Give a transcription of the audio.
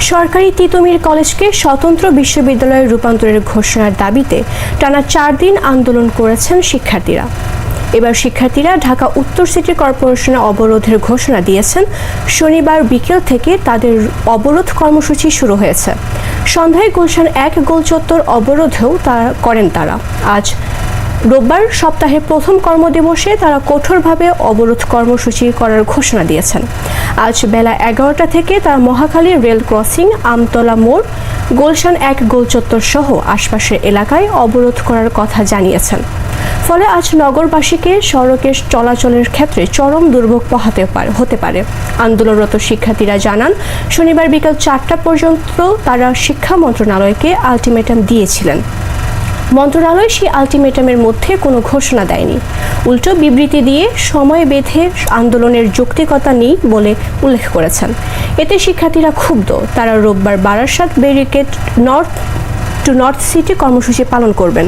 সরকারি তিতুমির কলেজকে স্বতন্ত্র বিশ্ববিদ্যালয়ে রূপান্তরের ঘোষণার দাবিতে টানা চার দিন আন্দোলন করেছেন শিক্ষার্থীরা। এবার শিক্ষার্থীরা ঢাকা উত্তর সিটি কর্পোরেশনে অবরোধের ঘোষণা দিয়েছেন। শনিবার বিকেল থেকে তাদের অবরোধ কর্মসূচি শুরু হয়েছে। সন্ধ্যায় গুলশান এক গোল চত্বর অবরোধেও তা করেন তারা। আজ রোববার সপ্তাহের প্রথম কর্মদিবসে তারা কঠোরভাবে অবরোধ কর্মসূচি করার ঘোষণা দিয়েছেন। আজ বেলা এগারোটা থেকে তারা মহাখালী রেল ক্রসিং, আমতলা মোড়, গোলশান এক গোলচত্বর সহ আশপাশের এলাকায় অবরোধ করার কথা জানিয়েছেন। ফলে আজ নগরবাসীকে সড়কে চলাচলের ক্ষেত্রে চরম দুর্ভোগ পোহাতে হতে পারে। আন্দোলনরত শিক্ষার্থীরা জানান, শনিবার বিকাল চারটা পর্যন্ত তারা শিক্ষা মন্ত্রণালয়কে আলটিমেটাম দিয়েছিলেন। মন্ত্রণালয় সেই আলটিমেটামের মধ্যে কোনো ঘোষণা দেয়নি। উল্টো বিবৃতি দিয়ে সময় বেঁধে আন্দোলনের যৌক্তিকতা নেই বলে উল্লেখ করেছেন। এতে শিক্ষার্থীরা ক্ষুব্ধ। তারা রোববার Barasat barricade north to north city কর্মসূচি পালন করবেন।